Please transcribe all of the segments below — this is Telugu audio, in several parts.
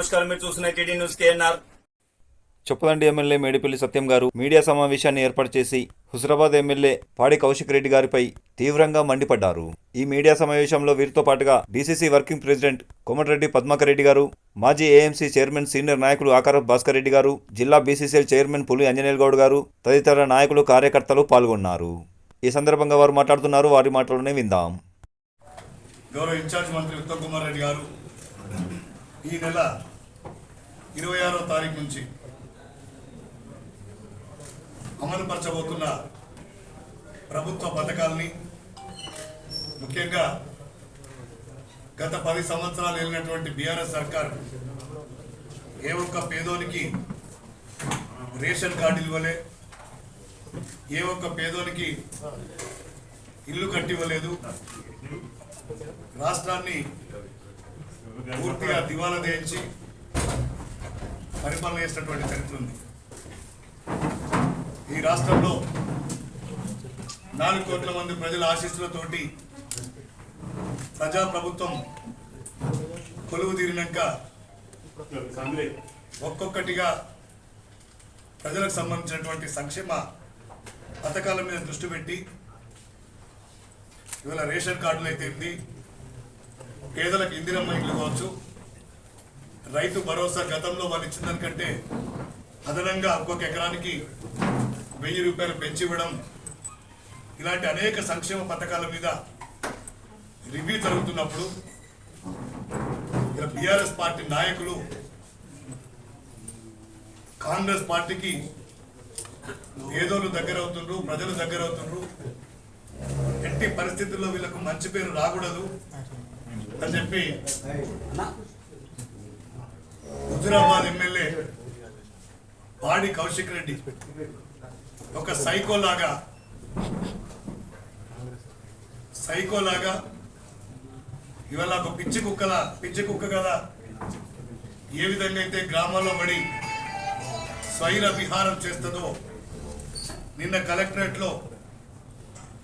నమస్కారం. మీరు చూస్తున్న TD news KNR. Choppadandi MLA Medipalli Satyam గారు మీడియా సమావేశాన్ని ఏర్పాటు చేసి హుజరాబాద్ ఎమ్మెల్యే పాడి కౌశిక్ రెడ్డి గారిపై తీవ్రంగా మండిపడ్డారు. ఈ మీడియా సమావేశంలో వీరితో పాటుగా DCC working president Komatireddy Padmakar Reddy గారు మాజీ ఏఎంసీ చైర్మన్ సీనియర్ నాయకులు ఆకార భాస్కర్ రెడ్డి గారు జిల్లా బీసీసీఎల్ చైర్మన్ పులి అంజనేల్ గౌడ్ గారు తదితర నాయకులు కార్యకర్తలు పాల్గొన్నారు. ఈ సందర్భంగా వారు మాట్లాడుతున్నారు. వారి మాటలోనే విందాం. గౌరవ ఇన్ఛార్జ్ మంత్రి ఉత్తమ్ కుమార్ రెడ్డి గారు ఈ నెల ఇరవై ఆరో తారీఖు నుంచి అమలుపరచబోతున్న ప్రభుత్వ పథకాల్ని ముఖ్యంగా గత పది సంవత్సరాలు వెళ్ళినటువంటి బీఆర్ఎస్ సర్కార్ ఏ ఒక్క పేదోనికి రేషన్ కార్డు ఇవ్వలే ఏ ఒక్క పేదోనికి ఇల్లు కట్టి ఇవ్వలేదు రాష్ట్రాన్ని పూర్తిగా దివాలా దేయించి పరిపాలన చేసినటువంటి చరిత్ర ఉంది. ఈ రాష్ట్రంలో నాలుగు కోట్ల మంది ప్రజల ఆశీస్సులతోటి ప్రజాప్రభుత్వం కొలువు తీరినాక ఒక్కొక్కటిగా ప్రజలకు సంబంధించినటువంటి సంక్షేమ పథకాల మీద దృష్టి పెట్టి ఇవాళ రేషన్ కార్డులు అయితే ఏంది? పేదలకు ఇందిరమ్మ ఇల్లు కావచ్చు రైతు భరోసా గతంలో వాళ్ళు ఇచ్చిన దానికంటే అదనంగా ఒక్కొక్క ఎకరానికి వెయ్యి రూపాయలు పెంచి ఇవ్వడం ఇలాంటి అనేక సంక్షేమ పథకాల మీద రివ్యూ జరుగుతున్నప్పుడు బీఆర్ఎస్ పార్టీ నాయకులు కాంగ్రెస్ పార్టీకి ఏదోలు దగ్గర అవుతుండ్రు ప్రజలు దగ్గర అవుతుండ్రు ఎట్టి పరిస్థితుల్లో వీళ్ళకు మంచి పేరు రాకూడదు అని చెప్పి హుజురాబాద్ ఎమ్మెల్యే పాడి కౌశిక్ రెడ్డి. ఒక సైకోలాగా సైకోలాగా ఇవాళ ఒక పిచ్చి కుక్కల పిచ్చి కుక్క కదా. ఏ విధంగా అయితే గ్రామాల్లో పడి స్వైర విహారం చేస్తుందో నిన్న కలెక్టరేట్లో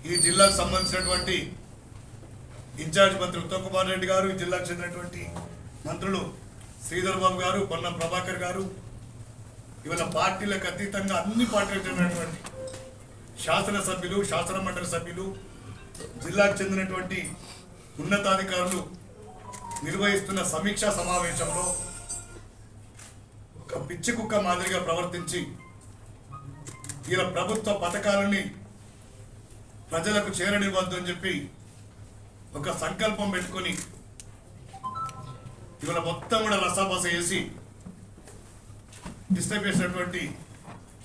ఈ జిల్లాకు సంబంధించినటువంటి ఇన్ఛార్జ్ మంత్రి ఉత్తమ్ కుమార్ రెడ్డి గారు ఈ జిల్లాకు చెందినటువంటి మంత్రులు శ్రీధర్ బాబు గారు పొన్నం ప్రభాకర్ గారు ఇవాళ పార్టీలకు అతీతంగా అన్ని పార్టీలకు చెందినటువంటి శాసనసభ్యులు శాసన మండలి సభ్యులు జిల్లాకు చెందినటువంటి ఉన్నతాధికారులు నిర్వహిస్తున్న సమీక్షా సమావేశంలో ఒక పిచ్చి కుక్క మాదిరిగా ప్రవర్తించి ఇలా ప్రభుత్వ పథకాలని ప్రజలకు చేరనివ్వద్దు అని చెప్పి ఒక సంకల్పం పెట్టుకొని ఇవాళ మొత్తం కూడా రసాబస చేసి డిస్టర్బ్ చేసినటువంటి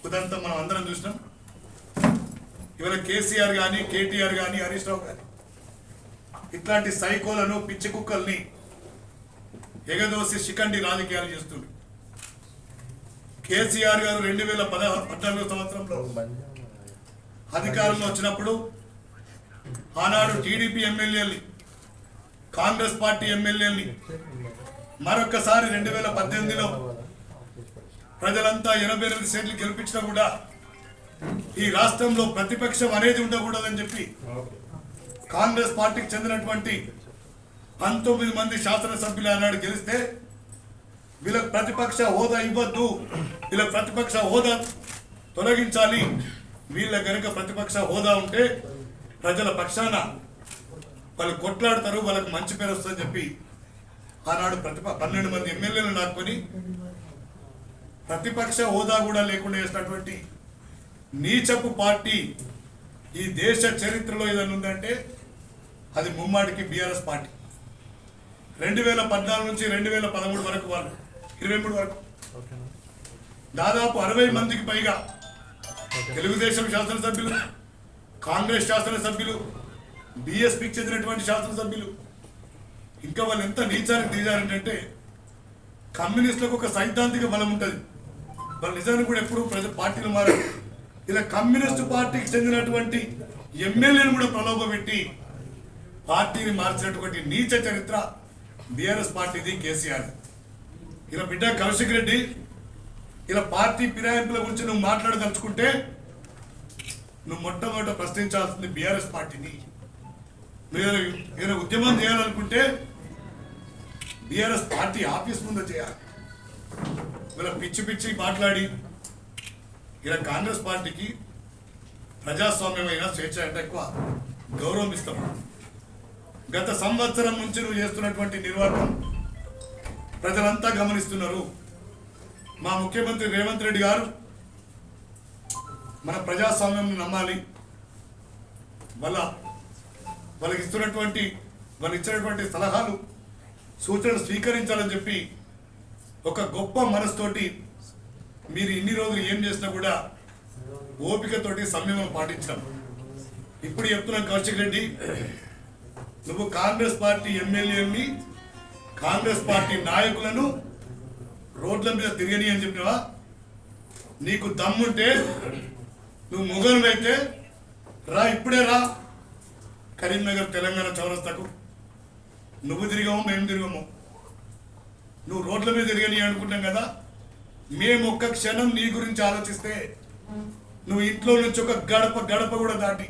ఉదంతం మనం అందరం చూసినాం. ఇవాళ కేసీఆర్ కానీ కేటీఆర్ కానీ హరీష్ రావు కానీ ఇట్లాంటి సైకోలను పిచ్చి కుక్కల్ని ఎగదోసి శిఖండి రాజకీయాలు చేస్తుంది కేసీఆర్ గారు రెండు వేల పదహారు పద్నాలుగో సంవత్సరంలో అధికారంలో వచ్చినప్పుడు ఆనాడు టీడీపీ ఎమ్మెల్యేని కాంగ్రెస్ పార్టీ ఎమ్మెల్యేని మరొకసారి రెండు వేల పద్దెనిమిదిలో ప్రజలంతా ఎనభై ఎనిమిది సీట్లు గెలిపించినా కూడా ఈ రాష్ట్రంలో ప్రతిపక్షం అనేది ఉండకూడదని చెప్పి కాంగ్రెస్ పార్టీకి చెందినటువంటి పంతొమ్మిది మంది శాసనసభ్యులు ఆనాడు గెలిస్తే వీళ్ళకి ప్రతిపక్ష హోదా ఇవ్వద్దు వీళ్ళకి ప్రతిపక్ష హోదా తొలగించాలి. వీళ్ళ కనుక ప్రతిపక్ష హోదా ఉంటే ప్రజల పక్షాన వాళ్ళు కొట్లాడతారు వాళ్ళకి మంచి పేరు వస్తుందని చెప్పి ఆనాడు ప్రతిప పన్నెండు మంది ఎమ్మెల్యేలు నాటుకొని ప్రతిపక్ష హోదా కూడా లేకుండా చేసినటువంటి నీచపు పార్టీ ఈ దేశ చరిత్రలో ఏదైనా ఉందంటే అది ముమ్మాడికి బీఆర్ఎస్ పార్టీ. రెండు వేల పద్నాలుగు నుంచి రెండు వేల పదమూడు వరకు వాళ్ళు ఇరవై మూడు వరకు. దాదాపు అరవై మందికి పైగా తెలుగుదేశం శాసనసభ్యులు కాంగ్రెస్ శాసనసభ్యులు బీఎస్పీకి చెందినటువంటి శాసనసభ్యులు ఇంకా వాళ్ళు ఎంత నీచానికి దిగారంటే కమ్యూనిస్టులకు ఒక సైద్ధాంతిక బలం ఉంటుంది. వాళ్ళు నిజానికి కూడా ఎప్పుడు ప్రజ పార్టీలు మారారు. ఇలా కమ్యూనిస్టు పార్టీకి చెందినటువంటి ఎమ్మెల్యేలు కూడా ప్రలోభ పెట్టి పార్టీని మార్చినటువంటి నీచ చరిత్ర బీఆర్ఎస్ పార్టీది కేసీఆర్. ఇలా బిడ్డ కౌశిక్ రెడ్డి ఇలా పార్టీ ఫిరాయింపుల గురించి నువ్వు మాట్లాడదలుచుకుంటే నువ్వు మొట్టమొదట ప్రశ్నించాల్సింది బీఆర్ఎస్ పార్టీని. నువ్వు ఏదైనా ఉద్యమం చేయాలనుకుంటే బీఆర్ఎస్ పార్టీ ఆఫీస్ ముందు చేయాలి. ఇలా పిచ్చి పిచ్చి మాట్లాడి ఇలా కాంగ్రెస్ పార్టీకి ప్రజాస్వామ్యమైన స్వేచ్ఛ అంటే ఎక్కువ గౌరవం ఇస్తాం గత సంవత్సరం నుంచి నువ్వు చేస్తున్నటువంటి నిర్వాహకం ప్రజలంతా గమనిస్తున్నారు. మా ముఖ్యమంత్రి రేవంత్ రెడ్డి గారు మన ప్రజాస్వామ్యం నమ్మాలి. వాళ్ళ వాళ్ళకి ఇస్తున్నటువంటి వాళ్ళు ఇచ్చినటువంటి సలహాలు సూచనలు స్వీకరించాలని చెప్పి ఒక గొప్ప మనసుతోటి మీరు ఇన్ని రోజులు ఏం చేసినా కూడా ఓపికతోటి సంయమం పాటించాం ఇప్పుడు చెప్తున్నాం కౌశిక్ రెడ్డి నువ్వు కాంగ్రెస్ పార్టీ ఎమ్మెల్యేని కాంగ్రెస్ పార్టీ నాయకులను రోడ్ల మీద తిరగని అని చెప్పినావా? నీకు దమ్ముంటే నువ్వు మొగలు అయితే రా ఇప్పుడే రా. కరీంనగర్ తెలంగాణ చౌరస్తాకు. నువ్వు తిరిగాము మేము తిరిగాము. నువ్వు రోడ్ల మీద తిరిగని అనుకుంటాం కదా? మేము ఒక్క క్షణం నీ గురించి ఆలోచిస్తే నువ్వు ఇంట్లో నుంచి ఒక గడప గడప కూడా దాటి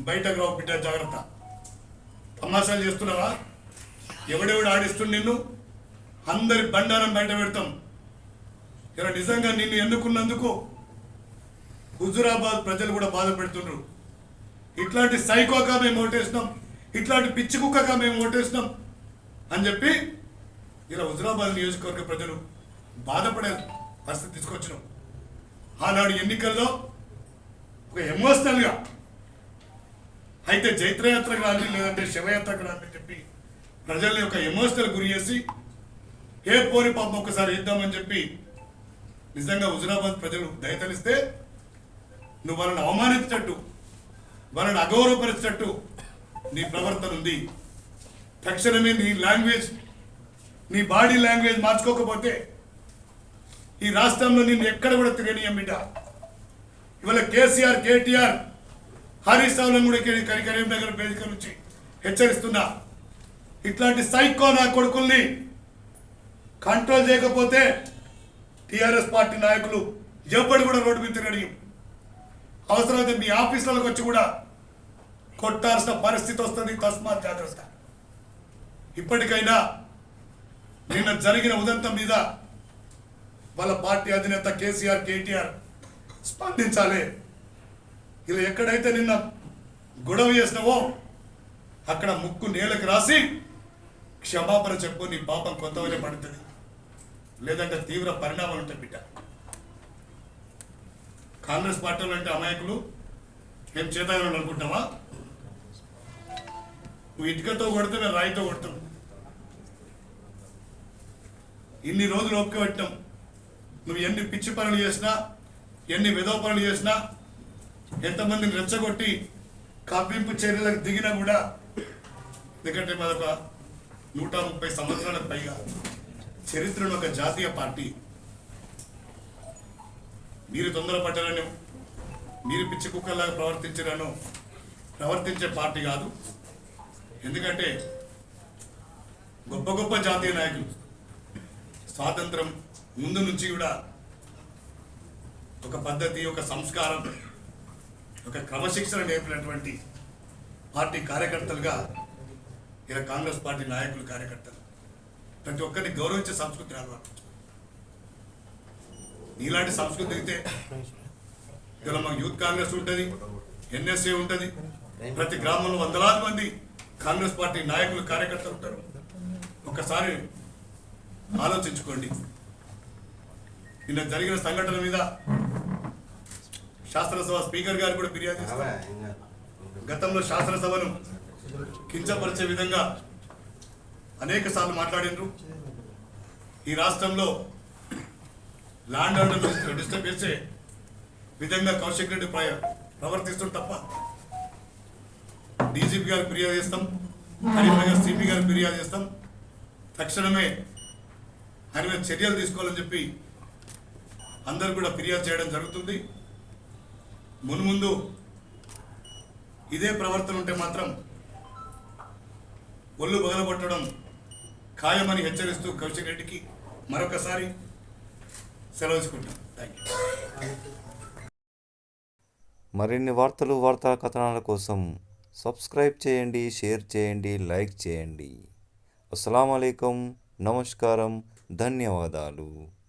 బయటకు రావు బిడ్డ జాగ్రత్త. తమాషాలు చేస్తున్నావా? ఎవడెవడు ఆడిస్తుండు నిన్ను? అందరి బండారం బయట పెడతాం. ఇలా నిజంగా నిన్ను ఎన్నుకున్నందుకు హుజురాబాద్ ప్రజలు కూడా బాధపడుతుండ్రు ఇట్లాంటి సైకోగా మేము ఓటేసినాం. ఇట్లాంటి పిచ్చి కుక్కగా మేము ఓటేసినాం అని చెప్పి ఇలా హుజరాబాద్ నియోజకవర్గ ప్రజలు బాధపడే పరిస్థితి తీసుకొచ్చినాం. ఆనాడు ఎన్నికల్లో ఒక ఎమోషనల్గా అయితే జైత్రయాత్రకు రాని లేదంటే శివయాత్రకు రాని చెప్పి ప్రజల్ని ఒక ఎమోషనల్ గురి చేసి ఏ పోరి పాపం ఒకసారి ఇద్దామని చెప్పి నిజంగా హుజరాబాద్ ప్రజలు దయతలిస్తే నువ్వు వాళ్ళని అవమానించినట్టు వాళ్ళని అగౌరవపరిచినట్టు నీ ప్రవర్తన ఉంది. తక్షణమే నీ లాంగ్వేజ్ నీ బాడీ లాంగ్వేజ్ మార్చుకోకపోతే ఈ రాష్ట్రంలో నేను ఎక్కడ కూడా తిరగనీయం బిడ్డ. ఇవాళ కేసీఆర్ కేటీఆర్ హరీష్ రావులను కూడా కరీంనగర్ వేదిక నుంచి హెచ్చరిస్తున్నా. ఇట్లాంటి సైకో నా కొడుకుల్ని కంట్రోల్ చేయకపోతే టిఆర్ఎస్ పార్టీ నాయకులు ఎవ్వడు కూడా రోడ్డు మీద తిరగడం అవసరమైతే మీ ఆఫీసులకు వచ్చి కూడా కొట్టాల్సిన పరిస్థితి వస్తుంది తస్మాత్ జాగ్రత్త. ఇప్పటికైనా నిన్న జరిగిన ఉదంతం మీద వాళ్ళ పార్టీ అధినేత కేసీఆర్ కేటీఆర్ స్పందించాలి. ఇలా ఎక్కడైతే నిన్న గొడవ చేసినావో అక్కడ ముక్కు నేలకు రాసి క్షమాపణ చెప్పు నీ పాపం కొంతవరే పడుతుంది. లేదంటే తీవ్ర పరిణామాలు ఉంటాయి బిడ్డ. కాంగ్రెస్ పార్టీలు అంటే అమాయకులు మేము చేత అనుకుంటామా? నువ్వు ఇటుకతో కొడితే మేము రాయితో కొడతాం ఇన్ని రోజులు ఒక్క పెట్టాం నువ్వు ఎన్ని పిచ్చి పనులు చేసినా ఎన్ని విధవ పనులు చేసినా ఎంతమందిని రెచ్చగొట్టి కవ్వింపు చర్యలకు దిగినా కూడా ఎందుకంటే మరొక నూట ముప్పై సంవత్సరాలకు పైగా చరిత్రలో ఒక జాతీయ పార్టీ. మీరు తొందరపడ్డారని మీరు పిచ్చి కుక్కలాగా ప్రవర్తించారను ప్రవర్తించే పార్టీ కాదు. ఎందుకంటే గొప్ప గొప్ప జాతీయ నాయకులు స్వాతంత్రం ముందు నుంచి కూడా ఒక పద్ధతి ఒక సంస్కారం ఒక క్రమశిక్షణ నేర్పినటువంటి పార్టీ కార్యకర్తలుగా ఇలా కాంగ్రెస్ పార్టీ నాయకులు కార్యకర్తలు. ప్రతి ఒక్కరిని గౌరవించే సంస్కృతి అలవాటు ఇలాంటి సంస్కృతి అయితే ఇలా మాకు యూత్ కాంగ్రెస్ ఉంటుంది ఎన్ఎస్ఏ ఉంటుంది. ప్రతి గ్రామంలో వందలాది మంది కాంగ్రెస్ పార్టీ నాయకులు కార్యకర్తలు ఉంటారు. ఒకసారి ఆలోచించుకోండి. నిన్న జరిగిన సంఘటన మీద శాసనసభ స్పీకర్ గారు కూడా ఫిర్యాదు చేస్తారు. గతంలో శాసనసభను కించపరిచే విధంగా అనేక సార్లు మాట్లాడినరు. ఈ రాష్ట్రంలో ల్యాండ్ ఆర్డర్ డిస్టర్బ్ చేసే విధంగా కౌశిక్ రెడ్డి ప్ర- ప్రవర్తిస్తుంది తప్ప డీజీపీ గారికి ఫిర్యాదు చేస్తాం కరీంనగర్ సిపి గారికి ఫిర్యాదు చేస్తాం. తక్షణమే ఆయన మీద చర్యలు తీసుకోవాలని చెప్పి అందరు కూడా ఫిర్యాదు చేయడం జరుగుతుంది. మున్ముందు ఇదే ప్రవర్తన ఉంటే మాత్రం ఒళ్ళు బగలగొట్టడం ఖాయమని హెచ్చరిస్తూ కౌశిక్ రెడ్డికి మరొకసారి సెలవు థ్యాంక్ యూ మరిన్ని వార్తలు వార్తా కథనాల కోసం సబ్స్క్రైబ్ చేయండి షేర్ చేయండి లైక్ చేయండి. అస్సలం నమస్కారం ధన్యవాదాలు.